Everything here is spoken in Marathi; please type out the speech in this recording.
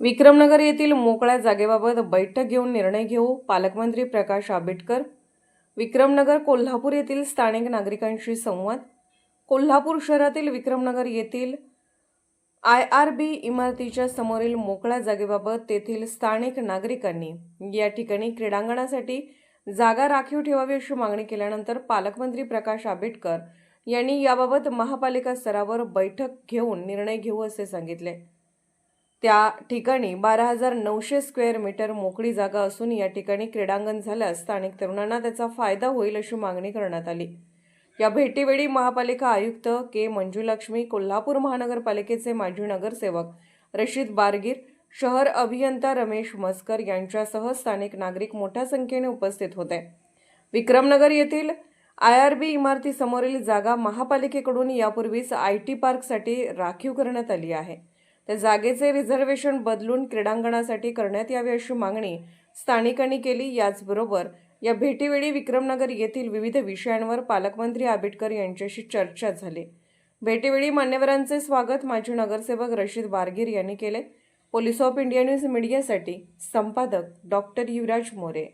विक्रमनगर येथील मोकळ्या जागेबाबत बैठक घेऊन निर्णय घेऊ पालकमंत्री प्रकाश आंबेडकर. विक्रमनगर कोल्हापूर येथील स्थानिक नागरिकांशी संवाद. कोल्हापूर शहरातील विक्रमनगर येथील आय आर बी इमारतीच्या समोरील मोकळ्या जागेबाबत तेथील स्थानिक नागरिकांनी या ठिकाणी क्रीडांगणासाठी जागा राखीव ठेवावी अशी मागणी केल्यानंतर पालकमंत्री प्रकाश आंबेडकर यांनी याबाबत महापालिका स्तरावर बैठक घेऊन निर्णय घेऊ असे सांगितले. त्या ठिकाणी बारा हजार नऊशे स्क्वेअर मीटर मोकळी जागा असून या ठिकाणी क्रीडांगण झाल्यास स्थानिक तरुणांना त्याचा फायदा होईल अशी मागणी करण्यात आली. या भेटीवेळी महापालिका आयुक्त के मंजुलक्ष्मी कोल्हापूर महानगरपालिकेचे माजी नगरसेवक रशीद बारगीर शहर अभियंता रमेश मस्कर यांच्यासह स्थानिक नागरिक मोठ्या संख्येने उपस्थित होते. विक्रमनगर येथील आय आर बी इमारतीसमोरील जागा महापालिकेकडून यापूर्वीच आय टी पार्कसाठी राखीव करण्यात आली आहे. त्या जागेचे रिझर्वेशन बदलून क्रीडांगणासाठी करण्यात यावे अशी मागणी स्थानिकांनी केली. याचबरोबर या भेटीवेळी विक्रमनगर येथील विविध विषयांवर पालकमंत्री आंबेडकर यांच्याशी चर्चा झाली. भेटीवेळी मान्यवरांचे स्वागत माजी नगरसेवक रशीद बारगीर यांनी केले. पोलीस ऑफ इंडिया न्यूज मीडियासाठी संपादक डॉक्टर युवराज मोरे.